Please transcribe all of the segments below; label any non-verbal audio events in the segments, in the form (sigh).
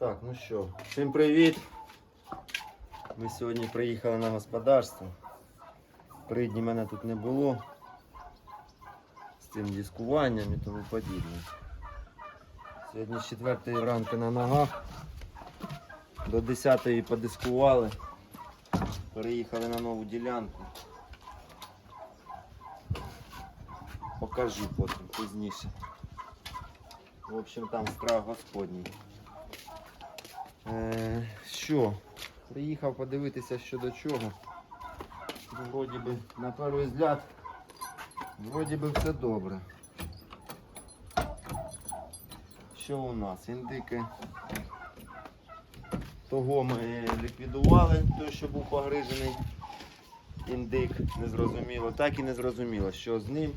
Так, ну що, всім привіт. Ми сьогодні приїхали на господарство. Три дні мене тут не було. З цим дискуванням і тому подібне. Сьогодні з 4 ранку на ногах. До 10 подискували. Переїхали на нову ділянку. Покажу потім пізніше. В общем, там страх Господній. Е, що? Приїхав подивитися що до чого. Ну, Вроді би, на перший взгляд, вроді би все добре. Що у нас? Індики. Того ми ліквідували, той, що був погрижений індик, незрозуміло. Так і не зрозуміло, що з ним,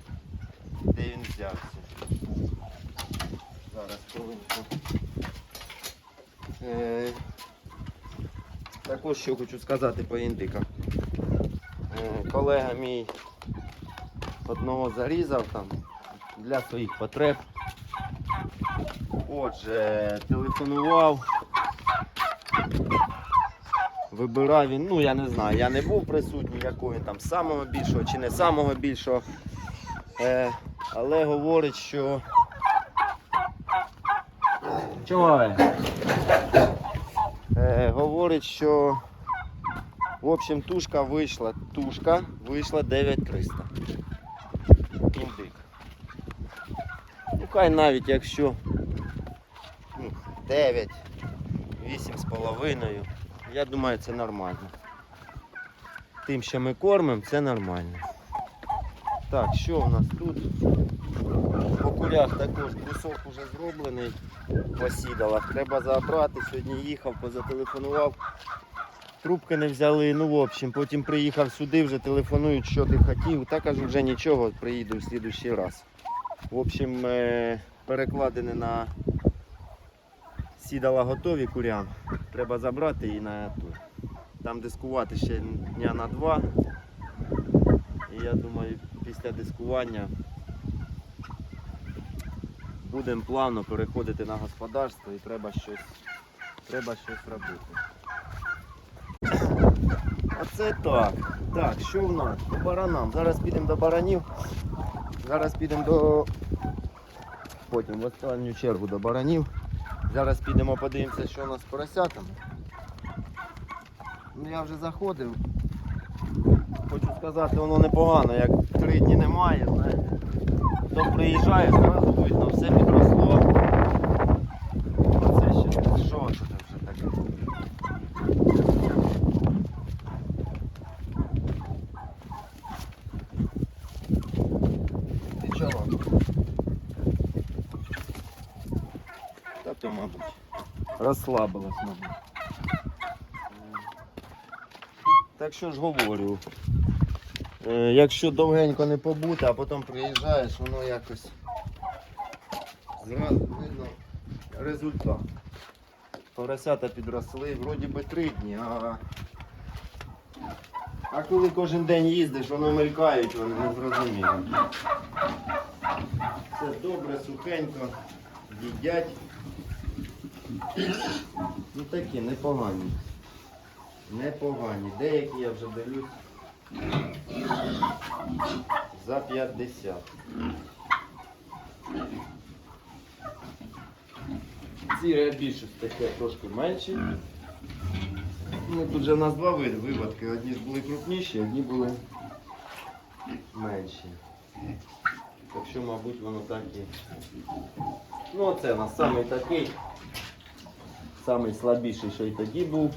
де він взявся. Зараз хвилинку. Е, також що хочу сказати по індиках. Е, колега мій одного зарізав там для своїх потреб. Отже, телефонував. Вибирав він, ну я не знаю, я не був присутній, якого він там самого більшого чи не самого більшого. Е, але говорить, що. Чого? ви? Е, говорить, що в общем тушка вийшла. Тушка вийшла 9300. Індик. Ну хай навіть якщо ну, 9, 8 з половиною, я думаю, це нормально. Тим, що ми кормимо, це нормально. Так, що у нас тут? По курях також брусок вже зроблений по сідалах. Треба забрати. Сьогодні їхав, позателефонував. Трубки не взяли. Ну, в общем, потім приїхав сюди, вже телефонують, що ти хотів. Та кажу, вже нічого, приїду в слідущий раз. В общем, е, перекладини на сідала готові курям. Треба забрати і на ту. Там дискувати ще дня на два. І я думаю, після дискування будемо плавно переходити на господарство і треба щось, треба щось робити. Оце так. Так, що в нас? По баранам. Зараз підемо до баранів. Зараз підемо до. Потім в останню чергу до баранів. Зараз підемо подивимося, що у нас з поросятами. Ну я вже заходив. Хочу сказати, воно непогано, як три дні немає, знаєте. Хто приїжджає, зразу все підросло. Оце ще що це вже таке? Ти чого? Та то, мабуть, розслабилась, мабуть. Так що ж говорю. Е, Якщо довгенько не побути, а потім приїжджаєш, воно якось зразу видно результат. Поросята підросли, вроді би три дні, а, а коли кожен день їздиш, воно мелькають, вони не зрозуміло. Все добре, сухенько, їдять. Ну такі непогані. Непогані. Деякі я вже дивлюсь. За 50. Ці більше таке трошки менші. Ну, тут же в нас два виводки. Одні ж були крупніші, одні були менші. Так що, мабуть, воно так і. Ну, оце у нас самий такий, самий слабіший, що й тоді був.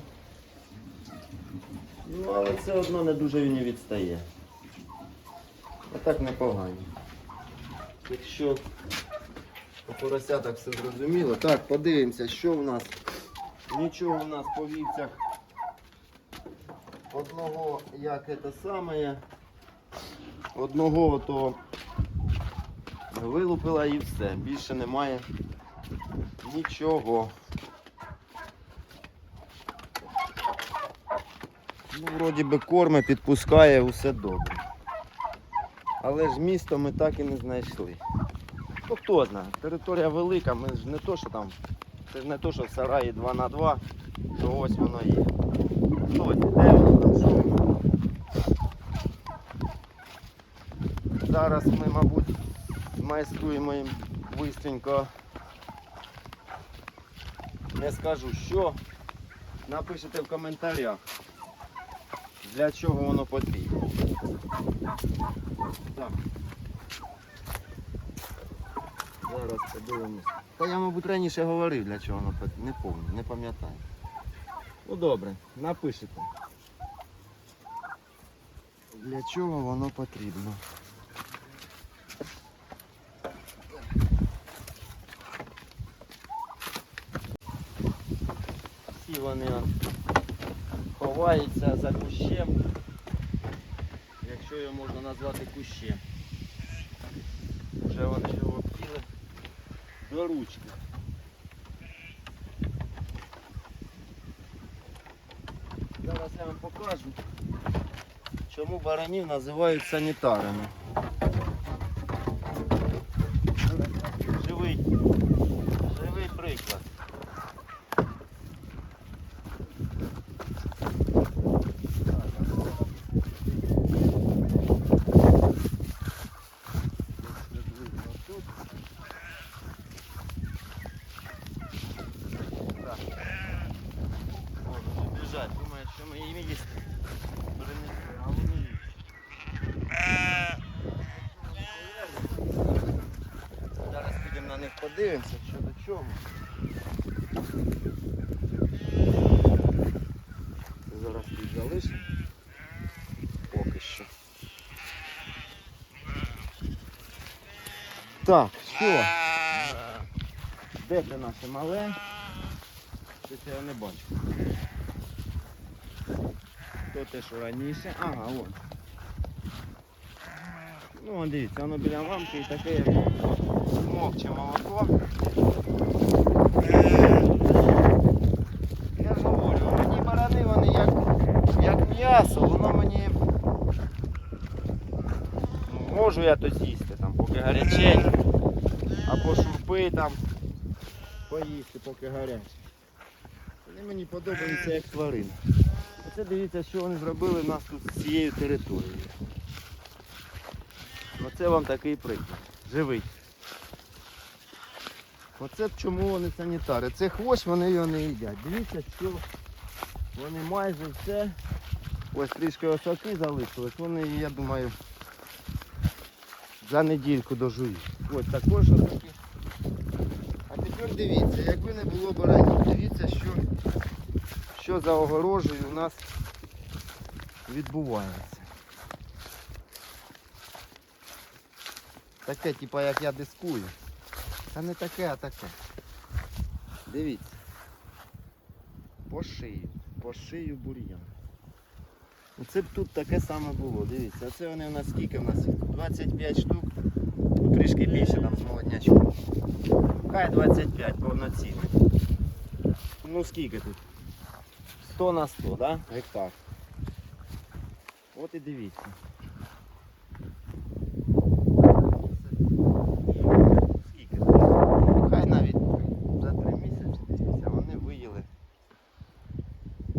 Ну, але все одно не дуже він і відстає. А так непогані. Якщо по поросятах все зрозуміло. Так, подивимося, що в нас. Нічого в нас по вівцях. Одного як це саме. Одного то вилупила і все. Більше немає нічого. Ну, вроді би корми підпускає, усе добре. Але ж місто ми так і не знайшли. Ну хто територія велика, ми ж не то, що там Це ж не то, що в сараї 2 на 2, то ось воно є. Ось, де воно що? Зараз ми, мабуть, майструємо їм бистренько. Не скажу що. Напишите в коментарях, для чого воно потрібно. Так. Зараз подивимось. Та я, мабуть, раніше говорив, для чого воно. Не пам'ятаю, не пам'ятаю. Ну добре, напишете. Для чого воно потрібно. Всі вони ховаються за кущем, якщо його можна назвати кущем. Вже вони ручки. Зараз я вам покажу, чому баранів називають санітарами. Живий, живий приклад. Так. Можуть біжать, думають, що ми їм їсти. Принесли, а вони їсть. Зараз підемо на них подивимося, що до чого. Зараз їх залишимо. Поки що. Так, що? Де це наше мале? Щось я не бачу. То те, що раніше. Ага, от. Ну, вон дивіться, воно біля мамки і таке як мовче молоко. Я ж говорю, мені барани вони як, як м'ясо, воно мені. Можу я то з'їсти там, поки гаряченьке. Або шурпи там поїсти, поки гаряче. Вони мені подобаються як тварини. Оце дивіться, що вони зробили у нас тут з цією територією. Оце вам такий приклад. Живий. Оце чому вони санітари. Це хвощ, вони його не їдять. Дивіться, що вони майже все. Ось трішки осоки залишилось, вони, я думаю, за недільку дожують. Ось також осоки. А тепер дивіться, якби не було баранів, дивіться, що, що за огорожею у нас відбувається. Таке, типа як я дискую. Та не таке, а таке. Дивіться. По шию. По шию бур'ян. Оце б тут таке саме було, дивіться. Оце вони у нас скільки в нас їх? 25 штук. Ну, трішки більше там з молоднячком. Хай 25 повноцінний. Ну скільки тут? 100 на 100, да? Гектар. От і дивіться. Скільки? Хай навіть за 3 місяці, дивіться, вони виїли.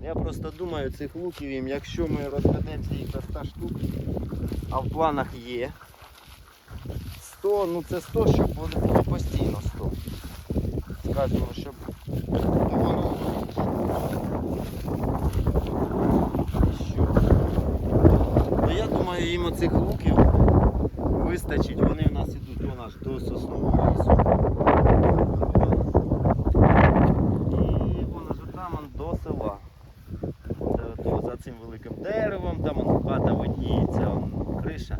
Я просто думаю, цих луків якщо ми розведемося їх до 100 штук, а в планах є 100, ну це 100, щоб вони постійно 100. Скажімо, щоб воно. Ну я думаю, їм оцих луків вистачить, вони в нас ідуть вон аж до соснового лісу. І вон аж там он до села. Це ото за цим великим деревом, там он хата видніється, он криша.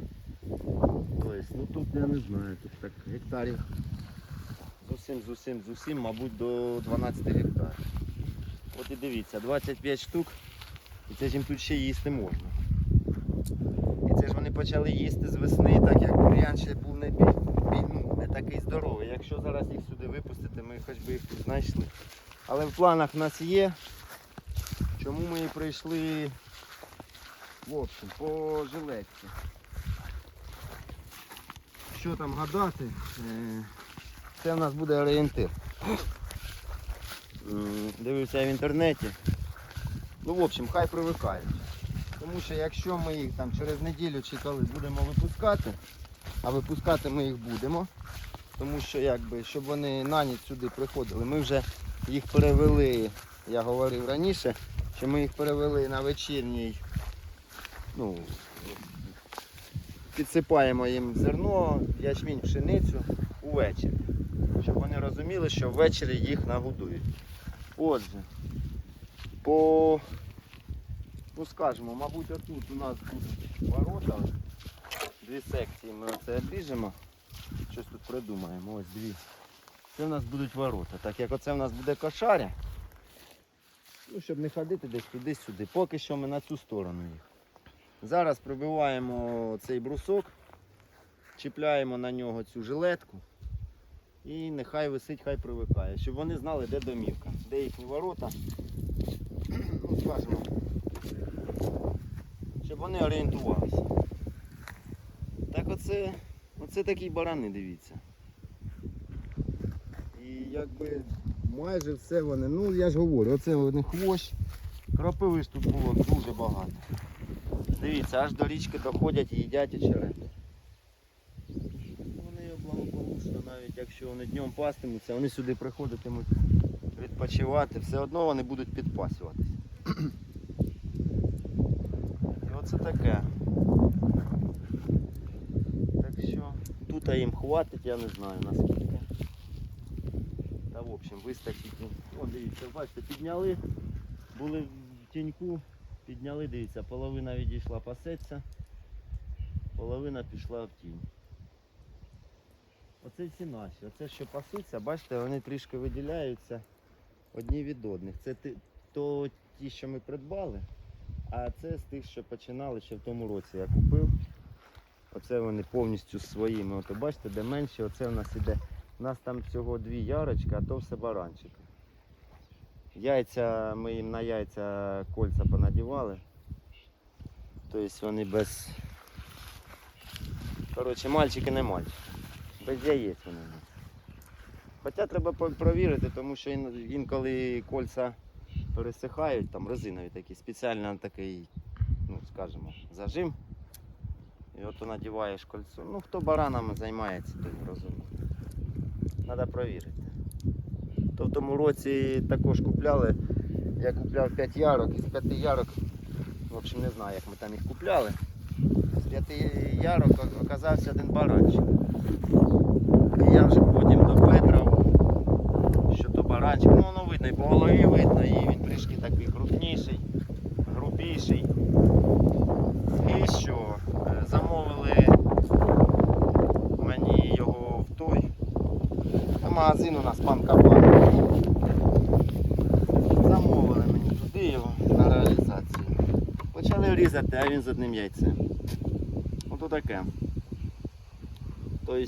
Тобто, ну тут я не знаю, тут так гектарів. З усім, з усім, з усім, мабуть, до 12 гектарів. От і дивіться, 25 штук, і це ж їм тут ще їсти можна. І це ж вони почали їсти з весни, так як бур'ян ще був не, ну, не такий здоровий. Якщо зараз їх сюди випустити, ми хоч би їх тут знайшли. Але в планах в нас є. Чому ми і прийшли в общем, по жилетці. Що там гадати? Е, Це в нас буде орієнтир. дивився в інтернеті. Ну, в общем, хай привикають. Тому що якщо ми їх там через неділю чи коли будемо випускати, а випускати ми їх будемо, тому що якби, щоб вони на ніч сюди приходили, ми вже їх перевели, я говорив раніше, що ми їх перевели на вечірній, ну, підсипаємо їм зерно, ячмінь, пшеницю увечері. Щоб вони розуміли, що ввечері їх нагодують. Отже, по, ну скажімо, мабуть, отут у нас будуть ворота. Дві секції ми оце обріжемо. Щось тут придумаємо. Ось дві. Це в нас будуть ворота. Так як оце в нас буде кошаря. Ну, щоб не ходити десь туди-сюди. Поки що ми на цю сторону їх. Зараз прибиваємо цей брусок, чіпляємо на нього цю жилетку і нехай висить, хай привикає, щоб вони знали, де домівка, де їхні ворота. (clears throat) Ну, скажімо, щоб вони орієнтувалися. Так оце, оце такі барани, дивіться. І якби майже все вони, ну я ж говорю, оце вони хвощ. Кропиви ж тут було дуже багато. Дивіться, аж до річки доходять і їдять очерет. Вони благополучно, навіть якщо вони днем пастимуться, вони сюди приходитимуть відпочивати, все одно вони будуть підпасуватись. І оце таке. Так що тут їм хватить, я не знаю наскільки. Та в общем вистачить. О, дивіться, бачите, підняли, були в тіньку, підняли, дивіться, половина відійшла пасеться, половина пішла в тінь. Оце ці наші, оце що пасуться, бачите, вони трішки виділяються одні від одних. Це то ті, що ми придбали, а це з тих, що починали ще в тому році. Я купив. Оце вони повністю своїми. От бачите, де менше, оце в нас іде. У нас там всього дві ярочки, а то все баранчики. Яйця, ми їм на яйця кольця понадівали. Тобто вони без. Коротше, мальчики не мальчики. Без яєць вони. Хоча треба провірити, тому що інколи кольця пересихають, там резинові такі, спеціально такий, ну скажімо, зажим. І от надіваєш кольцо. Ну хто баранами займається, той розуміє. Треба провірити. То в тому році також купляли. Я купляв 5 ярок, із 5 ярок, в общем не знаю як ми там їх купляли. З 5 ярок оказався один баранчик. І я вже потім допетрав, що то баранчик, ну воно видно, і по голові видно, і він трішки такий крупніший, 50 терін з одним яйцем. Ото таке. Тобто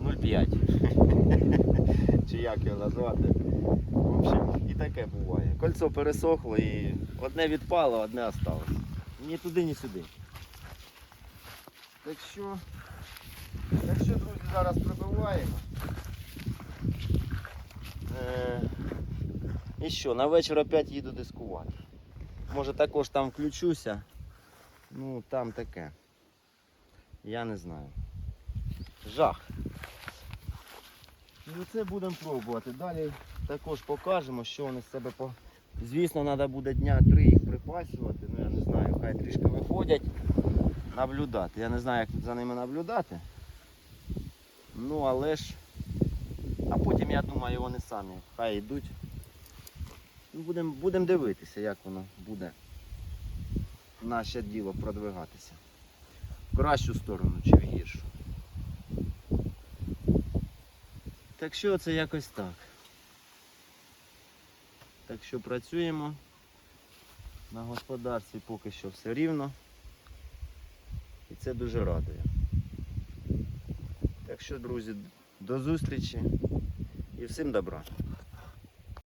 0,5. (laughs) Чи як його назвати? В общем, і таке буває. Кольцо пересохло і одне відпало, одне осталось. Ні туди, ні сюди. Так що, так що, друзі, зараз прибиваємо. Е, і що, на вечір опять їду дискувати. Може також там включуся. Ну там таке. Я не знаю. Жах. Ну це будемо пробувати. Далі також покажемо, що вони з себе по. Звісно, треба буде дня три їх припасувати. Ну я не знаю, хай трішки виходять. Наблюдати. Я не знаю, як за ними наблюдати. Ну але ж. А потім я думаю, вони самі хай йдуть. Будемо будем дивитися, як воно буде наше діло продвигатися. В кращу сторону чи в гіршу. Так що це якось так. Так що працюємо. На господарстві поки що все рівно. І це дуже радує. Так що, друзі, до зустрічі і всім добра.